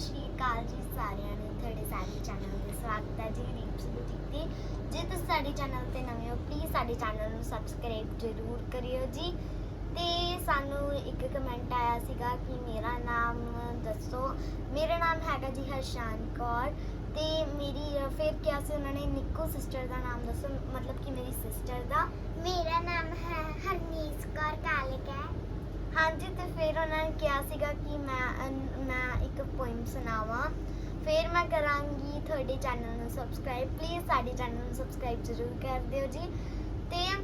ਸ਼੍ਰੀ ਅਕਾਲ ਜੀ ਸਾਰਿਆਂ ਨੂੰ, ਤੁਹਾਡੇ ਸਾਰੇ ਚੈਨਲ ਤੇ ਸਵਾਗਤ ਹੈ ਜੀ ਰੀਪਸ ਬੁਟੀਕ ਤੇ। ਜੇ ਤੁਸੀਂ ਸਾਡੇ ਚੈਨਲ ਤੇ ਨਵੇਂ ਹੋ ਪਲੀਜ਼ ਸਾਡੇ ਚੈਨਲ ਨੂੰ ਸਬਸਕ੍ਰਾਈਬ ਜ਼ਰੂਰ ਕਰਿਓ ਜੀ। ਤੇ ਸਾਨੂੰ ਇੱਕ ਕਮੈਂਟ ਆਇਆ ਸੀਗਾ ਕਿ ਮੇਰਾ ਨਾਮ ਦੱਸੋ। ਮੇਰਾ ਨਾਮ ਹੈਗਾ ਜੀ ਹਰਸ਼ਾਨ ਕੌਰ ਤੇ ਮੇਰੀ, ਫਿਰ ਕਿਹਾ ਸੀ ਉਹਨਾਂ ਨੇ, ਨਿੱਕੂ ਸਿਸਟਰ ਦਾ ਨਾਮ ਦੱਸੋ, ਮਤਲਬ ਕਿ ਮੇਰੀ ਸਿਸਟਰ ਦਾ। ਮੇਰਾ ਨਾਮ ਹੈ ਹਰਨੀਸ ਕੌਰ ਕਾਲਿਕ ਹੈ। ਹਾਂਜੀ, ਤੇ ਫਿਰ ਉਹਨਾਂ ਨੇ ਕਿਹਾ ਸੀਗਾ ਕਿ ਮੈਂ ਮੈਂ ਇੱਕ ਪੋਇਮ ਸੁਣਾਵਾਂ। ਫਿਰ ਮੈਂ ਕਰਾਂਗੀ ਤੁਹਾਡੇ ਚੈਨਲ ਨੂੰ ਸਬਸਕ੍ਰਾਈਬ ਪਲੀਜ਼ ਸਾਡੇ ਚੈਨਲ ਨੂੰ ਸਬਸਕ੍ਰਾਈਬ ਜ਼ਰੂਰ ਕਰ ਦਿਓ ਜੀ। ਤੇ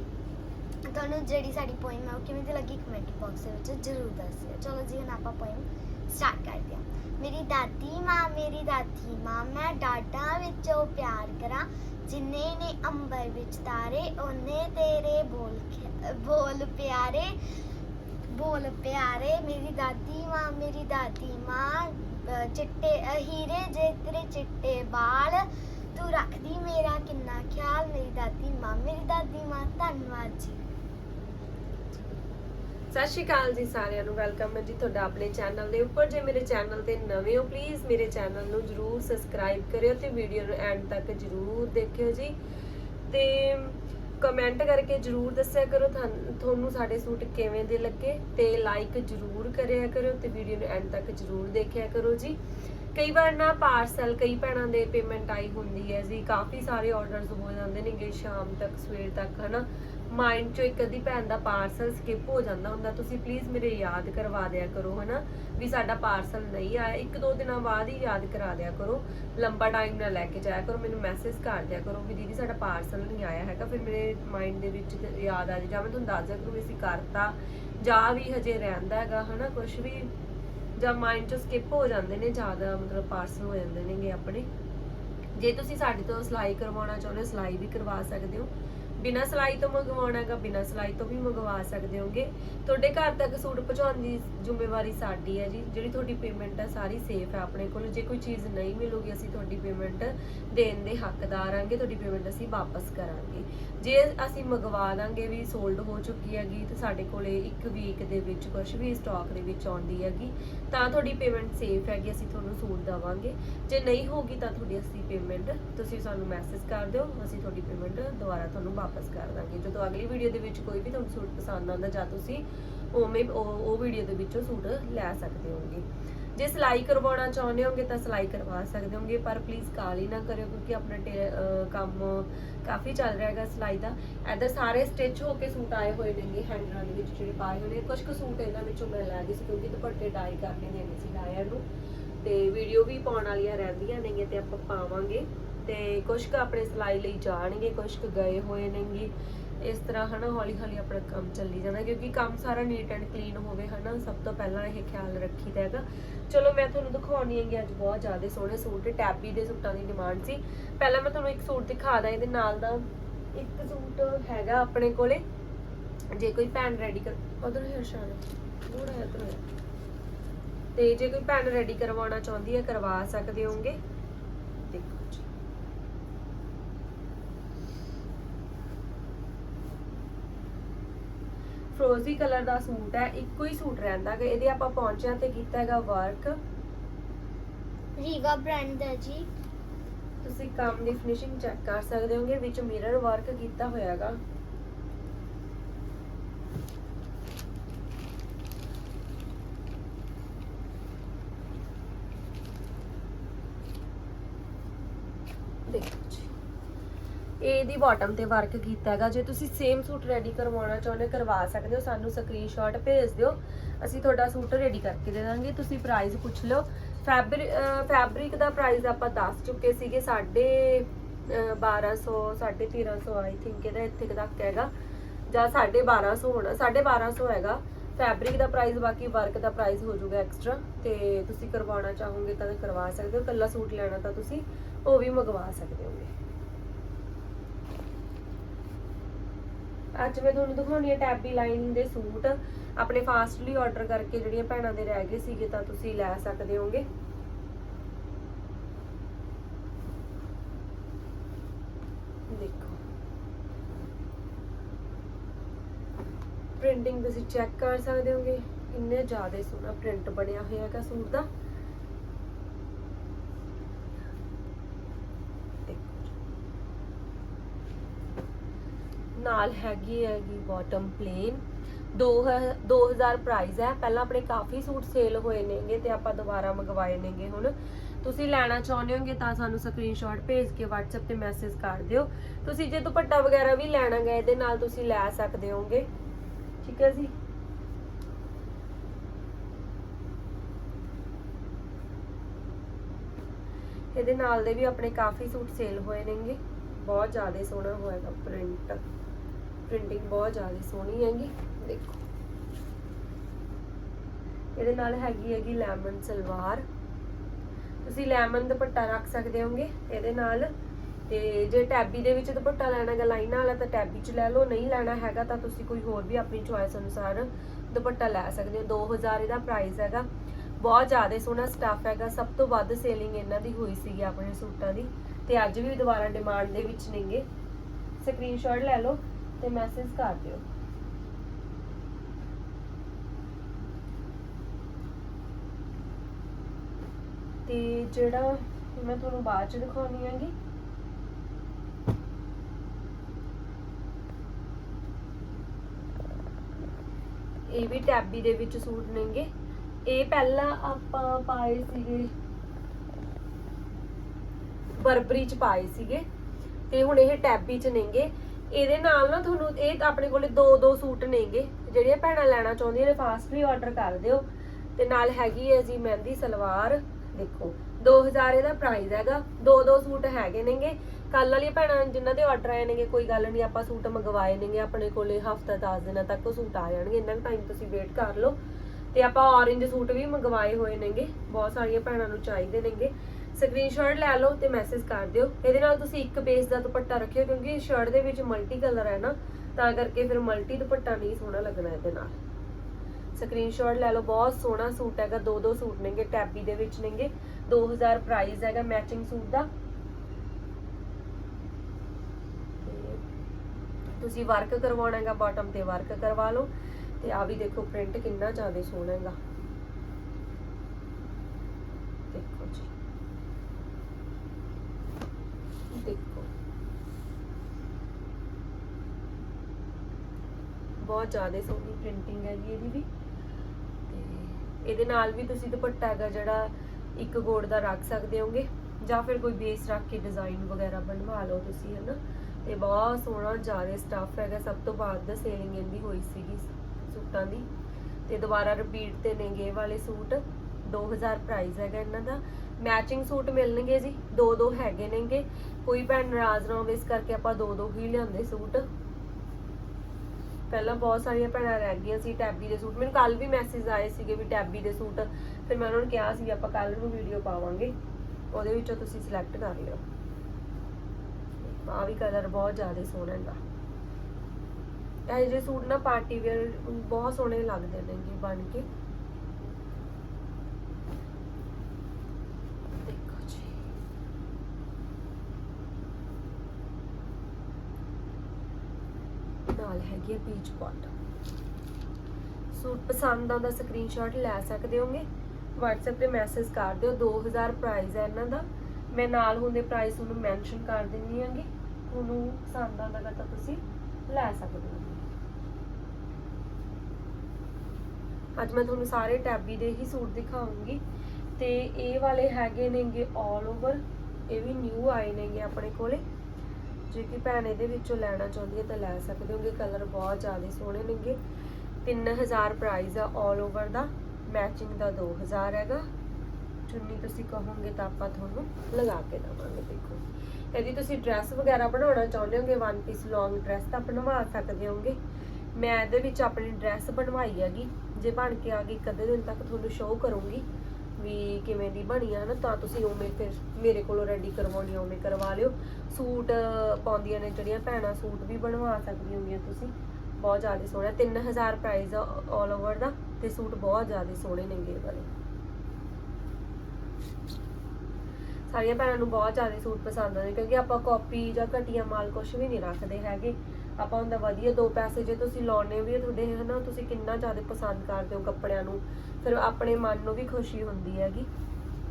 ਤੁਹਾਨੂੰ ਜਿਹੜੀ ਸਾਡੀ ਪੋਇਮ ਹੈ ਉਹ ਕਿਵੇਂ ਦੀ ਲੱਗੀ ਕਮੈਂਟ ਬਾਕਸ ਦੇ ਵਿੱਚ ਜ਼ਰੂਰ ਦੱਸਿਓ ਚਲੋ ਜੀ, ਹੁਣ ਆਪਾਂ ਪੋਇਮ ਸਟਾਰਟ ਕਰਦੇ ਹਾਂ। ਮੇਰੀ ਦਾਦੀ ਮਾਂ, ਮੇਰੀ ਦਾਦੀ ਮਾਂ, ਮੈਂ ਡਾਡਾ ਵਿੱਚੋਂ ਪਿਆਰ ਕਰਾਂ। ਜਿੰਨੇ ਨੇ ਅੰਬਰ ਵਿੱਚ ਤਾਰੇ, ਉਹਨੇ ਤੇਰੇ ਬੋਲ ਖ- ਬੋਲ ਪਿਆਰੇ। ਬੋਲ ਪਿਆਰੇ, ਮੇਰੀ ਦਾਦੀ ਮਾਂ, ਮੇਰੀ ਦਾਦੀ ਮਾਂ ਚਿੱਟੇ ਹੀਰੇ ਜੇ ਤੇਰੇ ਚਿੱਟੇ ਵਾਲ, ਤੂੰ ਰੱਖਦੀ ਮੇਰਾ ਕਿੰਨਾ ਖਿਆਲ, ਮੇਰੀ ਦਾਦੀ ਮਾਂ, ਮੇਰੀ ਦਾਦੀ ਮਾਂ, ਧੰਨਵਾਦ ਜੀ। ਸਤਿ ਸ਼੍ਰੀ ਅਕਾਲ ਜੀ ਸਾਰਿਆਂ ਨੂੰ, ਵੈਲਕਮ ਹੈ ਜੀ ਤੁਹਾਡਾ ਆਪਣੇ ਚੈਨਲ ਦੇ ਉੱਪਰ। ਜੇ ਮੇਰੇ ਚੈਨਲ ਤੇ ਨਵੇਂ ਹੋ ਪਲੀਜ਼ ਮੇਰੇ ਚੈਨਲ ਨੂੰ ਜਰੂਰ ਸਬਸਕ੍ਰਾਈਬ ਕਰਿਓ ਤੇ ਵੀਡੀਓ ਨੂੰ ਐਂਡ ਤੱਕ ਜਰੂਰ ਦੇਖਿਓ ਜੀ। ਤੇ ਕਮੈਂਟ ਕਰਕੇ ਜਰੂਰ ਦੱਸਿਆ ਕਰੋ ਤੁਹਾਨੂੰ ਸਾਡੇ ਸੂਟ ਕਿਵੇਂ ਦੇ ਲੱਗੇ ਤੇ ਲਾਈਕ ਜਰੂਰ ਕਰਿਆ ਕਰੋ ਤੇ ਵੀਡੀਓ ਨੂੰ ਐਂਡ ਤੱਕ ਜਰੂਰ ਦੇਖਿਆ ਕਰੋ ਜੀ। ਕਈ ਵਾਰ ਨਾ ਪਾਰਸਲ ਕਈ ਭੈਣਾਂ ਦੇ ਪੇਮੈਂਟ ਆਈ ਹੁੰਦੀ ਹੈ ਜੀ, ਕਾਫੀ ਸਾਰੇ ਆਰਡਰਸ ਹੋ ਜਾਂਦੇ ਨੇਗੇ ਸ਼ਾਮ ਤੱਕ, ਸਵੇਰ ਤੱਕ, ਹਨਾ? ਮਾਈਂਡ ਚੋਂ ਇੱਕ ਅੱਧੀ ਭੈਣ ਦਾ ਪਾਰਸਲ ਸਕਿਪ ਹੋ ਜਾਂਦਾ ਹੁੰਦਾ, ਤੁਸੀਂ ਪਲੀਜ਼ ਮੇਰੇ ਯਾਦ ਕਰਵਾ ਦਿਆ ਕਰੋ, ਹਨਾ? ਵੀ ਸਾਡਾ ਪਾਰਸਲ ਨਹੀਂ ਆਇਆ, ਇੱਕ ਦੋ ਦਿਨਾਂ ਬਾਅਦ ਹੀ ਯਾਦ ਕਰਾ ਦਿਆ ਕਰੋ। ਲੰਬਾ ਟਾਈਮ ਨਾ ਲੈ ਕੇ ਜਾਇਆ ਕਰੋ, ਮੈਨੂੰ ਮੈਸੇਜ ਕਰ ਦਿਆ ਕਰੋ ਵੀ ਦੀਦੀ ਸਾਡਾ ਪਾਰਸਲ ਨਹੀਂ ਆਇਆ ਹੈਗਾ, ਫਿਰ ਮੇਰੇ ਮਾਈਂਡ ਦੇ ਵਿੱਚ ਯਾਦ ਆ ਜਾਏ ਜਾਂ ਮੈਂ ਤੁਹਾਨੂੰ ਦੱਸ ਦਿਆ ਕਰੂੰ ਵੀ ਅਸੀਂ ਕਰਤਾ, ਜਾਂ ਵੀ ਹਜੇ ਰਹਿੰਦਾ ਹੈਗਾ, ਹਨਾ ਕੁਝ ਵੀ, ਜਾਂ ਮਾਈਂਡ ਚੋਂ ਸਕਿਪ ਹੋ ਜਾਂਦੇ ਨੇ, ਜ਼ਿਆਦਾ ਮਤਲਬ ਪਾਰਸਲ ਹੋ ਜਾਂਦੇ ਨੇਗੇ ਆਪਣੇ। ਜੇ ਤੁਸੀਂ ਸਾਡੇ ਤੋਂ ਸਿਲਾਈ ਕਰਵਾਉਣਾ ਚਾਹੁੰਦੇ ਹੋ, ਸਿਲਾਈ ਵੀ ਕਰਵਾ ਸਕਦੇ ਹੋ। ਬਿਨਾਂ ਸਿਲਾਈ ਤੋਂ ਮੰਗਵਾਉਣਾ ਹੈਗਾ, ਬਿਨਾਂ ਸਿਲਾਈ ਤੋਂ ਵੀ ਮੰਗਵਾ ਸਕਦੇ ਹੋਗੇ। ਤੁਹਾਡੇ ਘਰ ਤੱਕ ਸੂਟ ਪਹੁੰਚਾਉਣ ਦੀ ਜ਼ਿੰਮੇਵਾਰੀ ਸਾਡੀ ਹੈ ਜੀ। ਜਿਹੜੀ ਤੁਹਾਡੀ ਪੇਮੈਂਟ ਆ, ਸਾਰੀ ਸੇਫ ਹੈ ਆਪਣੇ ਕੋਲ। ਜੇ ਕੋਈ ਚੀਜ਼ ਨਹੀਂ ਮਿਲੂਗੀ, ਅਸੀਂ ਤੁਹਾਡੀ ਪੇਮੈਂਟ ਦੇਣ ਦੇ ਹੱਕਦਾਰ ਆਂਗੇ, ਤੁਹਾਡੀ ਪੇਮੈਂਟ ਅਸੀਂ ਵਾਪਸ ਕਰਾਂਗੇ। ਜੇ ਅਸੀਂ ਮੰਗਵਾ ਦਾਂਗੇ ਵੀ ਸੋਲਡ ਹੋ ਚੁੱਕੀ ਹੈਗੀ, ਤੇ ਸਾਡੇ ਕੋਲੇ ਇੱਕ ਵੀਕ ਦੇ ਵਿੱਚ ਕੁਝ ਵੀ ਸਟਾਕ ਦੇ ਵਿੱਚ ਆਉਂਦੀ ਹੈਗੀ, ਤਾਂ ਤੁਹਾਡੀ ਪੇਮੈਂਟ ਸੇਫ ਹੈਗੀ, ਅਸੀਂ ਤੁਹਾਨੂੰ ਸੂਟ ਦਵਾਂਗੇ। ਜੇ ਨਹੀਂ ਹੋਗੀ ਤਾਂ ਤੁਹਾਡੀ ਅਸੀਂ ਪੇਮੈਂਟ ਤੁਸੀਂ ਸਾਨੂੰ ਮੈਸੇਜ ਕਰ ਦਿਓ, ਅਸੀਂ ਤੁਹਾਡੀ ਪੇਮੈਂਟ ਦੁਬਾਰਾ ਤੁਹਾਨੂੰ ਵਾਪਸ ਕਰ ਦਾਂਗੇ। ਜਦੋਂ ਅਗਲੀ ਵੀਡੀਓ ਦੇ ਵਿੱਚ ਕੋਈ ਵੀ ਤੁਹਾਨੂੰ ਸੂਟ ਪਸੰਦ ਆਉਂਦਾ, ਜਾਂ ਤੁਸੀਂ ਉਵੇਂ ਉਹ ਵੀਡੀਓ ਦੇ ਵਿੱਚੋਂ ਸੂਟ ਲੈ ਸਕਦੇ ਹੋਗੇ ਜੇ ਸਿਲਾਈ ਕਰਵਾਉਣਾ ਚਾਹੁੰਦੇ ਹੋਗੇ ਤਾਂ ਸਿਲਾਈ ਕਰਵਾ ਸਕਦੇ ਹੋਗੇ ਪਰ ਪਲੀਜ਼ ਕਾਲ ਨਾ ਕਰਿਓ, ਕਿਉਂਕਿ ਆਪਣਾ ਕੰਮ ਕਾਫੀ ਚੱਲ ਰਿਹਾ ਹੈਗਾ ਸਿਲਾਈ ਦਾ। ਇੱਧਰ ਸਾਰੇ ਸਟਿਚ ਹੋ ਕੇ ਸੂਟ ਆਏ ਹੋਏ ਨੇਗੇ ਹੈਂਡਰਾਂ ਦੇ ਵਿੱਚ ਜਿਹੜੇ ਪਾਏ ਹੋਏ ਨੇ। ਕੁਝ ਕੁ ਸੂਟ ਇਹਨਾਂ ਵਿੱਚੋਂ ਮੈਂ ਲੈ ਗਈ ਸੀ, ਕਿਉਂਕਿ ਦੁਪੱਟੇ ਡਾਈ ਕਰਨੇ ਦੇਣੇ ਸੀ ਡਾਇਰ ਨੂੰ। ਤੇ ਵੀਡੀਓ ਵੀ ਪਾਉਣ ਵਾਲੀਆਂ ਰਹਿੰਦੀਆਂ ਨੇਗੀਆਂ ਤੇ ਆਪਾਂ ਪਾਵਾਂਗੇ। ਤੇ ਕੁਝ ਕੁ ਆਪਣੇ ਸਿਲਾਈ ਲਈ ਜਾਣਗੇ ਕੁਝ ਕੁ ਗਏ ਹੋਏ ਨੇਗੇ। ਇਸ ਤਰ੍ਹਾਂ ਹਨਾ ਹੌਲੀ ਹੌਲੀ ਆਪਣਾ ਕੰਮ ਚੱਲੀ ਜਾਣਾ, ਕਿਉਂਕਿ ਕੰਮ ਸਾਰਾ ਨੀਟ ਐਂਡ ਕਲੀਨ ਹੋਵੇ ਹਨਾ, ਸਭ ਤੋਂ ਪਹਿਲਾਂ ਇਹ ਖਿਆਲ ਰੱਖੀਦਾ ਹੈਗਾ। ਚਲੋ, ਮੈਂ ਤੁਹਾਨੂੰ ਦਿਖਾਉਣੀ ਹੈਗੀ ਅੱਜ ਬਹੁਤ ਜ਼ਿਆਦਾ ਸੋਹਣੇ ਸੂਟ ਟੈਬੀ ਦੇ ਸੂਟਾਂ ਦੀ ਡਿਮਾਂਡ ਸੀ। ਪਹਿਲਾਂ ਮੈਂ ਤੁਹਾਨੂੰ ਇੱਕ ਸੂਟ ਦਿਖਾ ਦਾਂ, ਇਹਦੇ ਨਾਲ ਦਾ ਇੱਕ ਸੂਟ ਹੈਗਾ ਆਪਣੇ ਕੋਲੇ। ਜੇ ਕੋਈ ਭੈਣ ਰੈਡੀ ਕਰ, ਉਧਰ ਹਰਸ਼ਾਨ ਥੋੜਾ ਜਿਹਾ ਤੇ ਜੇ ਕੋਈ ਭੈਣ ਰੈਡੀ ਕਰਵਾਉਣਾ ਚਾਹੁੰਦੀ ਹੈ, ਕਰਵਾ ਸਕਦੇ ਹੋਗੇ ਦੇਖੋ ਜੀ ਫਰੋਜ਼ੀ ਕਲਰ ਦਾ ਸੂਟ ਹੈ ਇੱਕੋ ਹੀ ਸੂਟ ਰਹਿੰਦਾ ਹੈ ਇਹਦੇ ਆਪਾਂ ਪਹੁੰਚਿਆ ਤੇ ਕੀਤਾ ਹੈਗਾ ਵਰਕ ਰੀਵਾ ਬ੍ਰਾਂਡ ਦਾ ਜੀ। ਤੁਸੀਂ ਕੰਮ ਦੀ ਫਿਨਿਸ਼ਿੰਗ ਚੈੱਕ ਕਰ ਸਕਦੇ ਹੋਗੇ ਵਿੱਚ ਮਿਰਰ ਵਰਕ ਕੀਤਾ ਹੋਇਆ ਹੈਗਾ ਦੇਖੋ ਜੀ ਇਹ ਦੀ ਬਾਟਮ ਤੇ ਵਰਕ ਕੀਤਾ ਹੈਗਾ। ਜੇ ਤੁਸੀਂ ਸੇਮ ਸੂਟ ਰੈਡੀ ਕਰਵਾਉਣਾ ਚਾਹੁੰਦੇ ਕਰਵਾ ਸਕਦੇ ਹੋ। ਸਾਨੂੰ ਸਕਰੀਨਸ਼ਾਟ ਭੇਜ ਦਿਓ। ਅਸੀਂ ਤੁਹਾਡਾ ਸੂਟ ਰੈਡੀ ਕਰਕੇ ਦੇ ਦਾਂਗੇ। ਤੁਸੀਂ ਪ੍ਰਾਈਸ ਪੁੱਛ ਲਓ। ਫੈਬਰਿਕ ਫੈਬਰਿਕ ਦਾ ਪ੍ਰਾਈਸ ਆਪਾਂ ਦੱਸ ਚੁੱਕੇ ਸੀਗੇ ਸਾਡੇ 1200 1350 ਆਈ ਥਿੰਕ ਇਹਦਾ ਇੱਥੇ ਤੱਕ ਹੈਗਾ। ਜਾਂ 1250 ਹੋਣਾ 1250 ਹੈਗਾ। ਫੈਬਰਿਕ ਦਾ ਪ੍ਰਾਈਸ ਬਾਕੀ ਵਰਕ ਦਾ ਪ੍ਰਾਈਸ ਹੋ ਜਾਊਗਾ ਐਕਸਟਰਾ ਤੇ ਤੁਸੀਂ ਕਰਵਾਉਣਾ ਚਾਹੋਗੇ ਤਾਂ ਕਰਵਾ ਸਕਦੇ ਹੋ। ਕੱਲਾ ਸੂਟ ਲੈਣਾ ਤਾਂ ਤੁਸੀਂ, ਉਹ ਵੀ ਮੰਗਵਾ ਸਕਦੇ ਹੋਗੇ। ਅੱਜ ਮੈਂ ਤੁਹਾਨੂੰ ਦਿਖਾਉਣੀ ਹੈ ਟੈਬੀ ਲਾਈਨ ਦੇ ਸੂਟ। ਆਪਣੇ ਫਾਸਟਲੀ ਆਰਡਰ ਕਰਕੇ ਜਿਹੜੀਆਂ ਭੈਣਾਂ ਦੇ ਰਹਿ ਗਏ ਸੀਗੇ ਤਾਂ ਤੁਸੀਂ ਲੈ ਸਕਦੇ ਹੋਗੇ। ਦੇਖੋ। ਪ੍ਰਿੰਟਿੰਗ ਤੁਸੀਂ ਚੈੱਕ ਕਰ ਸਕਦੇ ਹੋਗੇ। ਇੰਨੇ ਜ਼ਿਆਦਾ ਸੋਹਣਾ ਪ੍ਰਿੰਟ ਬਣਿਆ ਹੋਇਆ ਹੈਗਾ ਸੂਟ ਦਾ। ਨਾਲ ਹੈਗੀ ਹੈਗੀ ਬਾਟਮ ਪਲੇਨ 2000 ਪ੍ਰਾਈਸ ਹੈ। ਪਹਿਲਾਂ ਆਪਣੇ ਕਾਫੀ ਸੂਟ ਸੇਲ ਹੋਏ ਨੇਗੇ ਤੇ ਆਪਾਂ ਦੁਬਾਰਾ ਮੰਗਵਾਏ ਨੇਗੇ ਹੁਣ। ਤੁਸੀਂ ਲੈਣਾ ਚਾਹੁੰਦੇ ਹੋਗੇ ਤਾਂ ਸਾਨੂੰ ਸਕਰੀਨਸ਼ਾਟ ਭੇਜ ਕੇ WhatsApp ਤੇ ਮੈਸੇਜ ਕਰ ਦਿਓ। ਤੁਸੀਂ ਜੇ ਦੁਪੱਟਾ ਵਗੈਰਾ ਵੀ ਲੈਣਾ ਗਾ, ਇਹਦੇ ਨਾਲ ਤੁਸੀਂ ਲੈ ਸਕਦੇ ਹੋਗੇ। ਠੀਕ ਹੈ ਜੀ? ਇਹਦੇ ਨਾਲ ਦੇ ਵੀ ਆਪਣੇ ਕਾਫੀ ਸੂਟ ਸੇਲ ਹੋਏ ਨੇਗੇ। ਬਹੁਤ ਜ਼ਿਆਦਾ ਸੋਹਣਾ ਹੋਏਗਾ ਪ੍ਰਿੰਟ ਪ੍ਰਿੰਟਿੰਗ ਬਹੁਤ ਜ਼ਿਆਦਾ ਸੋਹਣੀ ਹੈਗੀ, ਦੇਖੋ। ਇਹਦੇ ਨਾਲ ਹੈਗੀ ਹੈਗੀ ਲੈਮਨ ਸਲਵਾਰ। ਤੁਸੀਂ ਲੈਮਨ ਦੁਪੱਟਾ ਰੱਖ ਸਕਦੇ ਹੋਗੇ, ਇਹਦੇ ਨਾਲ। ਤੇ ਜੇ ਟੈਬੀ ਦੇ ਵਿੱਚ ਦੁਪੱਟਾ ਲੈਣਾ ਹੈ ਲਾਈਨਾਂ ਵਾਲਾ, ਤਾਂ ਟੈਬੀ ਚ ਲੈ ਲਓ। ਨਹੀਂ ਲੈਣਾ ਹੈਗਾ, ਤਾਂ ਤੁਸੀਂ ਕੋਈ ਹੋਰ ਵੀ ਆਪਣੀ ਚੁਆਇਸ ਅਨੁਸਾਰ ਦੁਪੱਟਾ ਲੈ ਸਕਦੇ ਹੋ। 2000 ਇਹਦਾ ਪ੍ਰਾਈਸ ਹੈਗਾ। ਬਹੁਤ ਜ਼ਿਆਦਾ ਸੋਹਣਾ ਸਟਾਫ ਹੈਗਾ। ਸਭ ਤੋਂ ਵੱਧ ਸੇਲਿੰਗ ਇਹਨਾਂ ਦੀ ਹੋਈ ਸੀਗੀ ਆਪਣੇ ਸੂਟਾਂ ਦੀ। ਤੇ ਅੱਜ ਵੀ ਦੁਬਾਰਾ ਡਿਮਾਂਡ ਦੇ ਵਿੱਚ ਨੇਗੇ। ਸਕਰੀਨਸ਼ਾਟ ਲੈ ਲਓ। ਤੇ ਮੈਸੇਜ ਕਰ ਦਿਓ। ਤੇ ਜਿਹੜਾ ਮੈਂ ਤੁਹਾਨੂੰ ਬਾਅਦ ਚ ਦਿਖਾਉਣੀ ਹੈਗੀ, ਇਹ ਵੀ ਟੈਬੀ ਦੇ ਵਿੱਚ ਸੂਟ ਨੇਗੇ। ਇਹ ਪਹਿਲਾਂ ਆਪਾਂ ਪਾਏ ਸੀਗੇ, ਬਰਬਰੀ ਚ ਪਾਏ ਸੀਗੇ। ਤੇ ਹੁਣ ਇਹ ਟੈਬੀ ਚ ਨੇਗੇ। ਇਹਦੇ ਨਾਲ ਨਾ ਤੁਹਾਨੂੰ ਇਹ ਆਪਣੇ ਕੋਲੇ ਦੋ ਦੋ ਸੂਟ ਨੇਗੇ, ਜਿਹੜੀਆਂ ਭੈਣਾਂ ਲੈਣਾ ਚਾਹੁੰਦੀਆਂ ਨੇ ਫਾਸਟਲੀ ਆਰਡਰ ਕਰ ਦਿਓ। ਤੇ ਨਾਲ ਹੈਗੀ ਹੈ ਜੀ ਮਹਿੰਦੀ ਸਲਵਾਰ, ਦੇਖੋ 2000 ਇਹਦਾ ਪ੍ਰਾਈਸ ਹੈਗਾ, ਦੋ ਦੋ ਸੂਟ ਹੈਗੇ ਨੇਗੇ। ਕੱਲ ਵਾਲੀ ਭੈਣਾਂ ਜਿਨ੍ਹਾਂ ਦੇ ਆਰਡਰ ਆਏ ਨੇਗੇ, ਕੋਈ ਗੱਲ ਨਹੀਂ, ਆਪਾਂ ਸੂਟ ਮੰਗਵਾਏ ਨੇਗੇ, ਆਪਣੇ ਕੋਲੇ ਹਫਤਾ 10 ਦਿਨਾਂ ਤੱਕ ਉਹ ਸੂਟ ਆ ਜਾਣਗੇ ਇੰਨਾ ਟਾਈਮ ਤੁਸੀਂ ਵੇਟ ਕਰ ਲਓ। ਤੇ ਆਪਾਂ orange ਸੂਟ ਵੀ ਮੰਗਵਾਏ ਹੋਏ ਨੇਗੇ, ਬਹੁਤ ਸਾਰੀਆਂ ਭੈਣਾਂ ਨੂੰ ਚਾਹੀਦੇ ਨੇਗੇ। ਸਕਰੀਨਸ਼ਾਟ ਲੈ ਲਓ ਤੇ ਮੈਸੇਜ ਕਰ ਦਿਓ। ਇਹਦੇ ਨਾਲ ਤੁਸੀਂ ਇੱਕ ਬੇਸ ਦਾ ਦੁਪੱਟਾ ਰੱਖਿਓ, ਕਿਉਂਕਿ ਸ਼ਰਟ ਦੇ ਵਿੱਚ ਮਲਟੀ ਕਲਰ ਹੈ ਨਾ, ਤਾਂ ਕਰਕੇ ਫਿਰ ਮਲਟੀ ਦੁਪੱਟਾ ਨਹੀਂ ਸੋਹਣਾ ਲੱਗਣਾ ਇਹਦੇ ਨਾਲ। ਸਕਰੀਨਸ਼ਾਟ ਲੈ ਲਓ, ਬਹੁਤ ਸੋਹਣਾ ਸੂਟ ਹੈਗਾ, ਦੋ ਦੋ ਸੂਟ ਨੇਗੇ ਟੈਬੀ ਦੇ ਵਿੱਚ ਨੇਗੇ 2000 ਪ੍ਰਾਈਸ ਹੈਗਾ ਮੈਚਿੰਗ ਸੂਟ ਦਾ। ਤੇ ਤੁਸੀਂ ਵਰਕ ਕਰਵਾਉਣਾ ਹੈਗਾ ਬਾਟਮ ਤੇ ਵਰਕ ਕਰਵਾ ਲਓ। ਤੇ ਆ ਵੀ ਦੇਖੋ ਪ੍ਰਿੰਟ ਕਿੰਨਾ ਜ਼ਿਆਦਾ ਸੋਹਣਾ ਹੈਗਾ ਦੇਖੋ ਜੀ ਦੇਖੋ ਬਹੁਤ ਜ਼ਿਆਦਾ ਸੋਹਣੀ ਪ੍ਰਿੰਟਿੰਗ ਹੈ ਜੀ ਇਹਦੀ ਵੀ। ਤੇ ਇਹਦੇ ਨਾਲ ਵੀ ਤੁਸੀਂ ਦੁਪੱਟਾ ਹੈਗਾ ਜਿਹੜਾ ਇੱਕ ਗੋੜ ਦਾ ਰੱਖ ਸਕਦੇ ਹੋਗੇ, ਜਾਂ ਫਿਰ ਕੋਈ ਬੇਸ ਰੱਖ ਕੇ ਡਿਜ਼ਾਈਨ ਵਗੈਰਾ ਬਣਵਾ ਲਓ ਤੁਸੀਂ, ਹਨਾ। ਤੇ ਬਹੁਤ ਸੋਹਣਾ ਜ਼ਿਆਦਾ ਸਟਾਫ ਹੈਗਾ, ਸਭ ਤੋਂ ਬਾਅਦ ਸੇਲਿੰਗ ਇਹਦੀ ਹੋਈ ਸੀਗੀ ਸੂਟਾਂ ਦੀ। ਤੇ ਦੁਬਾਰਾ ਰਿਪੀਟ ਤੇ ਨੇਗੇ ਇਹ ਵਾਲੇ ਸੂਟ 2000 ਪ੍ਰਾਈਸ ਹੈਗਾ ਇਹਨਾਂ ਦਾ। ਮੈਚਿੰਗ ਸੂਟ ਮਿਲਣਗੇ ਜੀ ਦੋ ਦੋ ਹੈਗੇ ਨੇਗੇ। ਕੋਈ ਭੈਣ ਨਾਰਾਜ਼ ਨਾ ਹੋਵੇ, ਇਸ ਕਰਕੇ ਆਪਾਂ ਦੋ ਦੋ ਹੀ ਲਿਆਂਦੇ ਸੂਟ। ਪਹਿਲਾਂ ਬਹੁਤ ਸਾਰੀਆਂ ਭੈਣਾਂ ਰਹਿ ਗਈਆਂ ਸੀ ਟੈਬੀ ਦੇ ਸੂਟ। ਮੈਨੂੰ ਕੱਲ ਵੀ ਮੈਸੇਜ ਆਏ ਸੀਗੇ ਵੀ ਟੈਬੀ ਦੇ ਸੂਟ। ਫਿਰ ਮੈਂ ਉਹਨਾਂ ਨੂੰ ਕਿਹਾ ਸੀ ਆਪਾਂ ਕੱਲ ਨੂੰ ਵੀਡੀਓ ਪਾਵਾਂਗੇ। ਉਹਦੇ ਵਿੱਚੋਂ ਤੁਸੀਂ ਸਿਲੈਕਟ ਕਰ ਲਿਓ। ਆ ਵੀ ਕਲਰ ਬਹੁਤ ਜ਼ਿਆਦਾ ਸੋਹਣਾ ਹੈਗਾ। ਇਹ ਜਿਹੇ ਸੂਟ ਨਾ ਪਾਰਟੀ ਵੇਅਰ ਬਹੁਤ ਸੋਹਣੇ ਲੱਗਦੇ ਨੇਗੇ ਬਣ ਕੇ ਦੇਖੋ ਜੀ ਨਾਲ ਹੈਗੀ ਹੈ ਪੀਚ ਬਾਟਮ ਸੂਟ ਪਸੰਦ ਆਉਂਦਾ ਸਕਰੀਨਸ਼ਾਟ ਲੈ ਸਕਦੇ ਹੋਗੇ। WhatsApp ਤੇ ਮੈਸੇਜ ਕਰ ਦਿਓ 2000 ਪ੍ਰਾਈਸ ਹੈ ਇਹਨਾਂ ਦਾ। ਮੈਂ ਨਾਲ ਹੁੰਦੇ ਪ੍ਰਾਈਸ ਤੁਹਾਨੂੰ ਮੈਂਸ਼ਨ ਕਰ ਦਿੰਨੀ ਆਂਗੀ ਤੁਹਾਨੂੰ ਪਸੰਦ ਆਉਂਦਾ ਤਾਂ ਤੁਸੀਂ ਲੈ ਸਕਦੇ ਹੋ ਅੱਜ ਮੈਂ ਤੁਹਾਨੂੰ ਸਾਰੇ ਟੈਬੀ ਦੇ ਹੀ ਸੂਟ ਦਿਖਾਉਂਗੀ। ਤੇ ਇਹ ਵਾਲੇ ਹੈਗੇ ਨੇਗੇ 올 ਓਵਰ ਇਹ ਵੀ ਨਿਊ ਆਏ ਨੇਗੇ ਆਪਣੇ ਕੋਲੇ। ਜੇ ਕਿ ਭੈਣ ਇਹਦੇ ਵਿੱਚੋਂ ਲੈਣਾ ਚਾਹੁੰਦੀ ਹੈ ਤਾਂ ਲੈ ਸਕਦੇ ਹੋਗੇ। ਕਲਰ ਬਹੁਤ ਜ਼ਿਆਦਾ ਸੋਹਣੇ ਨੇਗੇ। 3000 ਪ੍ਰਾਈਸ ਆ 올 ਓਵਰ ਦਾ। ਮੈਚਿੰਗ ਦਾ 2000 ਹੈਗਾ। ਚੁੰਨੀ ਤੁਸੀਂ ਕਹੋਗੇ ਤਾਂ ਆਪਾਂ ਤੁਹਾਨੂੰ ਲਗਾ ਕੇ ਦੇਵਾਂਗੇ, ਦੇਖੋ। ਇਹਦੀ ਤੁਸੀਂ ਡਰੈਸ ਵਗੈਰਾ ਬਣਾਉਣਾ ਚਾਹੁੰਦੇ ਹੋਗੇ ਵਨ ਪੀਸ ਲੌਂਗ ਡਰੈਸ ਤਾਂ ਬਣਵਾ ਸਕਦੇ ਹੋਗੇ। ਮੈਂ ਇਹਦੇ ਵਿੱਚ ਆਪਣੀ ਡਰੈਸ ਬਣਵਾਈ ਹੈਗੀ। ਜੇ ਬਣ ਕੇ ਆ ਗਈ, ਇੱਕ ਅੱਧੇ ਦਿਨ ਤੱਕ ਤੁਹਾਨੂੰ ਸ਼ੋਅ ਕਰੂੰਗੀ। ਵੀ ਕਿਵੇਂ ਦੀ ਬਣੀ ਆ ਨਾ, ਤਾਂ ਤੁਸੀਂ ਉਵੇਂ ਫਿਰ ਮੇਰੇ ਕੋਲੋਂ ਰੈਡੀ ਕਰਵਾਉਣੀ ਆ, ਉਵੇਂ ਕਰਵਾ ਲਿਓ। ਸੂਟ ਪਾਉਂਦੀਆਂ ਨੇ ਜਿਹੜੀਆਂ ਭੈਣਾਂ, ਸੂਟ ਵੀ ਬਣਵਾ ਸਕਦੀਆਂ ਹੋਗੀਆਂ ਤੁਸੀਂ। ਬਹੁਤ ਜ਼ਿਆਦਾ ਸੋਹਣਾ। 3000 ਪ੍ਰਾਈਸ ਆ 올 ਓਵਰ ਦਾ, ਤੇ ਸੂਟ ਬਹੁਤ ਜ਼ਿਆਦਾ ਸੋਹਣੇ ਨੇਗੇ ਇਹ ਵਾਲੇ। ਸਾਰੀਆਂ ਭੈਣਾਂ ਨੂੰ ਬਹੁਤ ਜ਼ਿਆਦਾ ਸੂਟ ਪਸੰਦ ਆਉਂਦੇ ਕਿਉਂਕਿ ਆਪਾਂ ਕਾਪੀ ਜਾਂ ਘਟੀਆ ਮਾਲ ਕੁਝ ਵੀ ਨਹੀਂ ਰੱਖਦੇ ਹੈਗੇ। ਆਪਾਂ ਹੁੰਦਾ ਵਧੀਆ ਦੋ ਪੈਸੇ ਜੇ ਤੁਸੀਂ ਲਾਉਣੇ ਵੀ ਆ ਤੁਹਾਡੇ, ਹਨਾ, ਤੁਸੀਂ ਕਿੰਨਾ ਜ਼ਿਆਦਾ ਪਸੰਦ ਕਰਦੇ ਹੋ ਕੱਪੜਿਆਂ ਨੂੰ, ਫਿਰ ਆਪਣੇ ਮਨ ਨੂੰ ਵੀ ਖੁਸ਼ੀ ਹੁੰਦੀ ਹੈਗੀ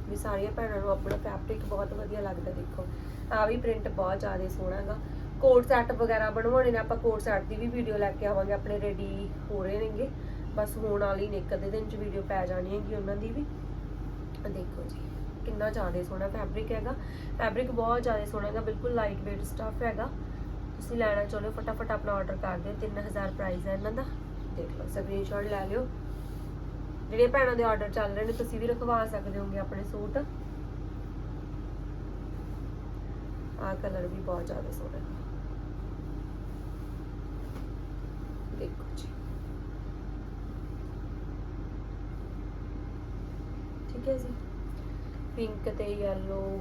ਵੀ ਸਾਰੀਆਂ ਭੈਣਾਂ ਨੂੰ ਆਪਣਾ ਫੈਬਰਿਕ ਬਹੁਤ ਵਧੀਆ ਲੱਗਦਾ, ਦੇਖੋ। ਆ ਵੀ ਪ੍ਰਿੰਟ ਬਹੁਤ ਜ਼ਿਆਦਾ ਸੋਹਣਾ ਹੈਗਾ। ਕੋਟ ਸੈੱਟ ਵਗੈਰਾ ਬਣਵਾਉਣੇ ਨੇ, ਆਪਾਂ ਕੋਟ ਸੈੱਟ ਦੀ ਵੀ ਵੀਡੀਓ ਲੈ ਕੇ ਆਵਾਂਗੇ, ਆਪਣੇ ਰੈਡੀ ਹੋ ਰਹੇ ਨੇਗੇ। ਬਸ ਹੋਣ ਵਾਲੀ ਨੇ, ਇੱਕ ਅੱਧੇ ਦਿਨ ਚ ਵੀਡੀਓ ਪੈ ਜਾਣੀ ਹੈਗੀ ਉਹਨਾਂ ਦੀ ਵੀ। ਦੇਖੋ ਜੀ, ਕਿੰਨਾ ਜ਼ਿਆਦਾ ਸੋਹਣਾ ਫੈਬਰਿਕ ਹੈਗਾ। ਫੈਬਰਿਕ ਬਹੁਤ ਜ਼ਿਆਦਾ ਸੋਹਣਾ ਹੈਗਾ, ਬਿਲਕੁਲ ਲਾਈਟ weight ਸਟਫ ਹੈਗਾ। ਤੁਸੀਂ ਲੈਣਾ ਚਾਹੁੰਦੇ ਹੋ, ਫਟਾਫਟ ਆਪਣਾ ਆਰਡਰ ਕਰ ਦਿਓ 3000 ਪ੍ਰਾਈਸ ਹੈ ਇਹਨਾਂ ਦਾ। ਦੇਖ ਲਓ ਸਕਰੀਨਸ਼ਾਟ ਲੈ ਲਿਓ। ਜਿਹੜੇ ਭੈਣਾਂ ਦੇ ਆਰਡਰ ਚੱਲ ਰਹੇ ਨੇ, ਤੁਸੀਂ ਵੀ ਰਖਵਾ ਸਕਦੇ ਹੋਗੇ ਆਪਣੇ ਸੂਟ। ਆਹ ਕਲਰ ਵੀ ਬਹੁਤ ਜ਼ਿਆਦਾ ਸੋਹਣਾ ਦੇਖੋ ਜੀ। ਠੀਕ ਹੈ ਜੀ। ਪਿੰਕ ਤੇ ਯੈਲੋ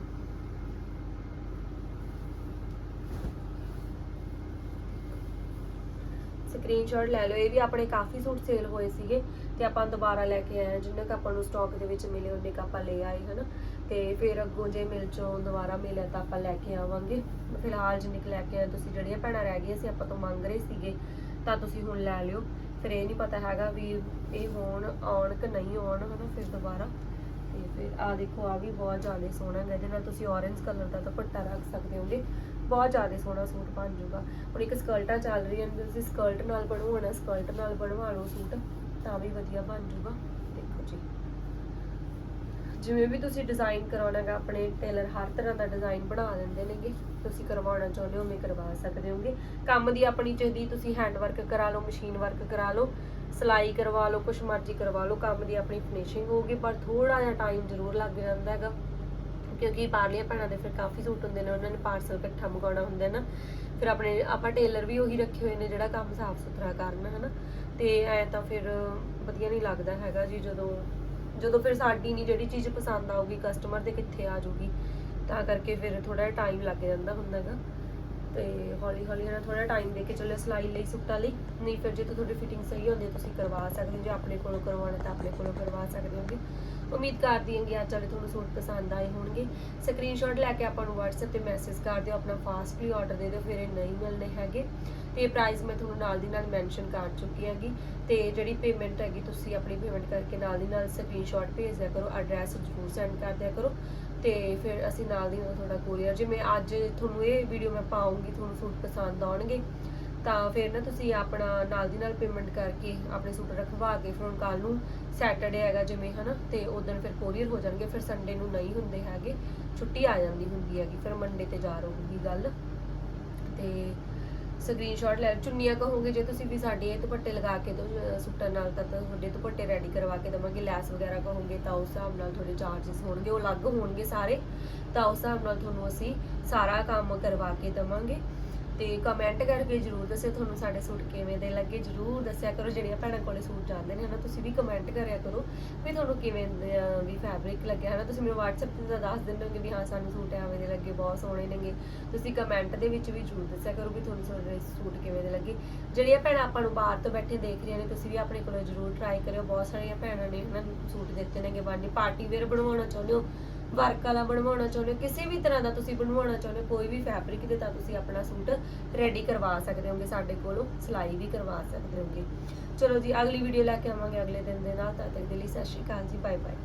ਸਕਰੀਨਸ਼ਾਟ ਲੈ ਲਓ। ਇਹ ਵੀ ਆਪਣੇ ਕਾਫੀ ਸੂਟ ਸੇਲ ਹੋਏ ਸੀਗੇ ਤੇ ਆਪਾਂ ਦੁਬਾਰਾ ਲੈ ਕੇ ਆਏ ਹਾਂ, ਜਿੰਨੇ ਕ ਆਪਾਂ ਨੂੰ ਸਟਾਕ ਦੇ ਵਿੱਚ ਮਿਲੇ ਉਹਨੇ ਕ ਆਪਾਂ ਲੈ ਆਏ ਹਨਾ। ਤੇ ਫਿਰ ਅੱਗੋਂ ਜੇ ਮਿਲ ਚੋਂ ਦੁਬਾਰਾ ਮਿਲਿਆ ਤਾਂ ਆਪਾਂ ਲੈ ਕੇ ਆਵਾਂਗੇ। ਫਿਲਹਾਲ ਜਿੰਨੇ ਕ ਲੈ ਕੇ ਆਏ ਤੁਸੀਂ ਜਿਹੜੀਆਂ ਭੈਣਾਂ ਰਹਿ ਗਈਆਂ ਸੀ ਆਪਾਂ ਤੋਂ ਮੰਗ ਰਹੇ ਸੀਗੇ ਤਾਂ ਤੁਸੀਂ ਹੁਣ ਲੈ ਲਿਓ। ਫਿਰ ਇਹ ਨਹੀਂ ਪਤਾ ਹੈਗਾ ਵੀ ਇਹ ਹੋਣ ਆਉਣ ਕਿ ਨਹੀਂ ਆਉਣ ਹਨਾ ਫਿਰ ਦੁਬਾਰਾ। ਤੇ ਫਿਰ ਆ ਦੇਖੋ ਆ ਵੀ ਬਹੁਤ ਜ਼ਿਆਦਾ ਸੋਹਣਾ ਹੈ ਇਹਦੇ ਨਾਲ ਤੁਸੀਂ orange ਕਲਰ ਦਾ ਦੁਪੱਟਾ ਰੱਖ ਸਕਦੇ ਹੋਗੇ। ਬਹੁਤ ਜ਼ਿਆਦਾ ਸੋਹਣਾ ਸੂਟ ਬਣ ਜਾਊਗਾ। ਹੁਣ ਇੱਕ ਸਕਰਟਾਂ ਚੱਲ ਰਹੀਆਂ ਨੇ, ਤੁਸੀਂ ਸਕਰਟ ਨਾਲ ਬਣਵਾਉਣਾ ਸਕਰਟ ਨਾਲ ਬਣਵਾ ਲਓ ਸੂਟ, ਤਾਂ ਵੀ ਵਧੀਆ ਬਣ ਜਾਊਗਾ। ਦੇਖੋ ਜੀ। ਜਿਵੇਂ ਵੀ ਤੁਸੀਂ ਡਿਜ਼ਾਈਨ ਕਰਾਉਣਾਗਾ ਆਪਣੇ ਟੇਲਰ ਹਰ ਤਰ੍ਹਾਂ ਦਾ ਡਿਜ਼ਾਈਨ ਬਣਾ ਦਿੰਦੇ ਨੇਗੇ। ਤੁਸੀਂ ਕਰਵਾਉਣਾ ਚਾਹੁੰਦੇ ਹੋ, ਉਵੇਂ ਕਰਵਾ ਸਕਦੇ ਹੋਗੇ। ਕੰਮ ਦੀ ਆਪਣੀ ਚਾਹੀਦੀ ਤੁਸੀਂ ਹੈਂਡ ਵਰਕ ਕਰਾ ਲਓ ਮਸ਼ੀਨ ਵਰਕ ਕਰਾ ਲਓ, ਸਿਲਾਈ ਕਰਵਾ ਲਓ, ਕੁਛ ਮਰਜ਼ੀ ਕਰਵਾ ਲਓ, ਕੰਮ ਦੀ ਆਪਣੀ ਫਿਨਿਸ਼ਿੰਗ ਹੋਊਗੀ, ਪਰ ਥੋੜਾ ਜਿਹਾ ਟਾਈਮ ਜ਼ਰੂਰ ਲੱਗ ਜਾਂਦਾ ਹੈਗਾ। ਕਿਉਂਕਿ ਬਾਹਰਲੀਆਂ ਭੈਣਾਂ ਦੇ ਫਿਰ ਕਾਫੀ ਸੂਟ ਹੁੰਦੇ ਨੇ, ਉਹਨਾਂ ਨੇ ਪਾਰਸਲ ਇਕੱਠਾ ਮੰਗਾਉਣਾ ਹੁੰਦਾ ਨਾ। ਫਿਰ ਆਪਣੇ, ਆਪਾਂ ਟੇਲਰ ਵੀ ਉਹੀ ਰੱਖੇ ਹੋਏ ਨੇ ਜਿਹੜਾ ਕੰਮ ਸਾਫ਼ ਸੁਥਰਾ ਕਰਨ, ਹਨਾ। ਤੇ ਐ ਤਾਂ ਫਿਰ ਵਧੀਆ ਨਹੀਂ ਲੱਗਦਾ ਹੈਗਾ ਜੀ ਜਦੋਂ ਜਦੋਂ ਫਿਰ ਸਾਡੀ ਨਹੀਂ ਜਿਹੜੀ ਚੀਜ਼ ਪਸੰਦ ਆਊਗੀ ਕਸਟਮਰ ਦੇ ਕਿੱਥੇ ਆ ਜਾਊਗੀ। ਤਾਂ ਕਰਕੇ ਫਿਰ ਥੋੜਾ ਜਿਹਾ ਟਾਈਮ ਲੱਗ ਜਾਂਦਾ ਹੁੰਦਾ ਹੈਗਾ। ਤੇ ਹੌਲੀ ਹੌਲੀ ਨਾ ਥੋੜਾ ਟਾਈਮ ਦੇ ਕੇ ਚੱਲੇ ਸਿਲਾਈ ਲਈ, ਸੂਟਾਂ ਲਈ। ਨਹੀਂ ਫਿਰ ਜੇ ਤਾਂ ਤੁਹਾਡੀ ਫਿਟਿੰਗ ਸਹੀ ਹੁੰਦੀ ਤੁਸੀਂ ਕਰਵਾ ਸਕਦੇ ਹੋ। ਜੇ ਆਪਣੇ ਕੋਲੋਂ ਕਰਵਾਉਣਾ ਤਾਂ ਆਪਣੇ ਕੋਲੋਂ ਕਰਵਾ ਸਕਦੇ ਹੋਗੇ। ਉਮੀਦ ਕਰਦੀ ਹਾਂ ਕਿ ਅੱਜ ਵਾਲੇ ਤੁਹਾਨੂੰ ਸੂਟ ਪਸੰਦ ਆਏ ਹੋਣਗੇ। ਸਕਰੀਨਸ਼ਾਟ ਲੈ ਕੇ ਆਪਾਂ ਨੂੰ WhatsApp ਤੇ ਮੈਸੇਜ ਕਰ ਦਿਓ, ਆਪਣਾ ਫਾਸਟਲੀ ਆਰਡਰ ਦੇ ਦਿਓ, ਫਿਰ ਇਹ ਨਹੀਂ ਮਿਲਨੇ ਹੈਗੇ। ਤੇ ਪ੍ਰਾਈਸ ਮੈਂ ਤੁਹਾਨੂੰ ਨਾਲ ਦੀ ਨਾਲ ਮੈਂਸ਼ਨ ਕਰ ਚੁੱਕੀ ਹੈਗੀ। ਤੇ ਜਿਹੜੀ ਪੇਮੈਂਟ ਹੈਗੀ, ਤੁਸੀਂ ਆਪਣੀ ਪੇਮੈਂਟ ਕਰਕੇ ਨਾਲ ਦੀ ਨਾਲ ਸਕਰੀਨਸ਼ਾਟ ਭੇਜ ਦਿਆ ਕਰੋ ਐਡਰੈਸ ਜ਼ਰੂਰ ਸੈਂਡ ਕਰ ਦਿਆ ਕਰੋ। ਤੇ ਫਿਰ ਅਸੀਂ ਨਾਲ ਦੀ ਨਾਲ ਤੁਹਾਡਾ ਕੋਰੀਅਰ ਜਿਵੇਂ ਅੱਜ ਤੁਹਾਨੂੰ ਇਹ ਵੀਡੀਓ ਮੈਂ ਪਾਉਂਗੀ, ਤੁਹਾਨੂੰ ਸੂਟ ਪਸੰਦ ਆਉਣਗੇ। ਤਾਂ ਫਿਰ ਨਾ ਤੁਸੀਂ ਆਪਣਾ ਨਾਲ ਦੀ ਨਾਲ ਪੇਮੈਂਟ ਕਰਕੇ ਆਪਣੇ ਸੂਟ ਰਖਵਾ ਕੇ ਫਿਰ ਹੁਣ ਕੱਲ ਨੂੰ ਸੈਟਰਡੇ ਹੈਗਾ ਜਿਵੇਂ, ਹਨਾ, ਤੇ ਉਦੋਂ ਫਿਰ ਕੋਰੀਅਰ ਹੋ ਜਾਣਗੇ, ਫਿਰ ਸੰਡੇ ਨੂੰ ਨਹੀਂ ਹੁੰਦੇ ਹੈਗੇ, ਛੁੱਟੀ ਆ ਜਾਂਦੀ ਹੁੰਦੀ ਹੈਗੀ, ਫਿਰ ਮੰਡੇ ਤੇ ਜਾ ਰਹੂਗੀ ਗੱਲ। ਤੇ ਸਕਰੀਨਸ਼ਾਟ ਲੈ, ਚੁੰਨੀਆਂ ਕਹੋਗੇ ਜੇ ਤੁਸੀਂ ਵੀ ਸਾਡੇ ਇਹ ਦੁਪੱਟੇ ਲਗਾ ਕੇ ਦੋ ਸੂਟਾਂ ਨਾਲ ਤਾਂ ਤਾਂ ਤੁਹਾਡੇ ਦੁਪੱਟੇ ਰੈਡੀ ਕਰਵਾ ਕੇ ਦਵਾਂਗੇ, ਲੈਸ ਵਗੈਰਾ ਕਹੋਗੇ ਤਾਂ ਉਸ ਹਿਸਾਬ ਨਾਲ ਤੁਹਾਡੇ ਚਾਰजेस ਹੋਣਗੇ, ਉਹ ਅਲੱਗ ਹੋਣਗੇ ਸਾਰੇ, ਤਾਂ ਉਸ ਹਿਸਾਬ ਨਾਲ ਤੁਹਾਨੂੰ ਅਸੀਂ ਸਾਰਾ ਕੰਮ ਕਰਵਾ ਕੇ ਦਵਾਂਗੇ। ਤੇ ਕਮੈਂਟ ਕਰਕੇ ਜਰੂਰ ਦੱਸਿਓ ਤੁਹਾਨੂੰ ਸਾਡੇ ਸੂਟ ਕਿਵੇਂ ਦੇ ਲੱਗੇ, ਜਰੂਰ ਦੱਸਿਆ ਕਰੋ, ਜਿਹੜੀਆਂ ਭੈਣਾਂ ਕੋਲੇ ਸੂਟ ਜਾਂਦੇ ਨੇ, ਹਨਾ, ਤੁਸੀਂ ਵੀ ਕਮੈਂਟ ਕਰਿਆ ਕਰੋ ਵੀ ਤੁਹਾਨੂੰ ਕਿਵੇਂ ਵੀ ਫੈਬਰਿਕ ਲੱਗਿਆ, ਹਨਾ, ਤੁਸੀਂ ਮੈਨੂੰ WhatsApp ਤੇ ਤਾਂ ਦੱਸ ਦਿੰਦੇ ਹੋਗੇ ਵੀ ਹਾਂ, ਸਾਨੂੰ ਸੂਟ ਐਵੇਂ ਦੇ ਲੱਗੇ, ਬਹੁਤ ਸੋਹਣੇ ਨੇਗੇ। ਤੁਸੀਂ ਕਮੈਂਟ ਦੇ ਵਿੱਚ ਵੀ ਜਰੂਰ ਦੱਸਿਆ ਕਰੋ ਵੀ ਤੁਹਾਨੂੰ ਸਾਡੇ ਸੂਟ ਕਿਵੇਂ ਦੇ ਲੱਗੇ। ਜਿਹੜੀਆਂ ਭੈਣਾਂ ਆਪਾਂ ਨੂੰ ਬਾਹਰ ਤੋਂ ਬੈਠੇ ਦੇਖ ਰਹੀਆਂ ਨੇ, ਤੁਸੀਂ ਵੀ ਆਪਣੇ ਕੋਲੋਂ ਜਰੂਰ ਟਰਾਈ ਕਰਿਓ। ਬਹੁਤ ਸਾਰੀਆਂ ਭੈਣਾਂ ਨੇ, ਹਨਾ, ਸੂਟ ਦਿੱਤੇ ਨੇਗੇ ਬਾਡੀ ਪਾਰਟੀ ਵੇਅਰ ਬਣਵਾਉਣਾ ਚਾਹੁੰਦੇ ਹੋ ਵਰਕ ਵਾਲਾ ਬਣਵਾਉਣਾ ਚਾਹੁੰਦੇ ਹੋ? ਕਿਸੇ ਵੀ ਤਰ੍ਹਾਂ ਦਾ ਤੁਸੀਂ ਬਣਵਾਉਣਾ ਚਾਹੁੰਦੇ ਹੋ? ਕੋਈ ਵੀ ਫੈਬਰਿਕ ਦੇ ਤਾਂ ਤੁਸੀਂ ਆਪਣਾ ਸੂਟ ਰੈਡੀ ਕਰਵਾ ਸਕਦੇ ਹੋਗੇ ਸਾਡੇ ਕੋਲੋਂ, ਸਿਲਾਈ ਵੀ ਕਰਵਾ ਸਕਦੇ ਹੋਗੇ। ਚਲੋ ਜੀ, ਅਗਲੀ ਵੀਡੀਓ ਲੈ ਕੇ ਆਵਾਂਗੇ ਅਗਲੇ ਦਿਨ ਦੇ ਨਾਲ। ਤਦ ਤੱਕ ਦੇ ਲਈ ਸਤਿ ਸ਼੍ਰੀ ਅਕਾਲ ਜੀ ਬਾਏ ਬਾਏ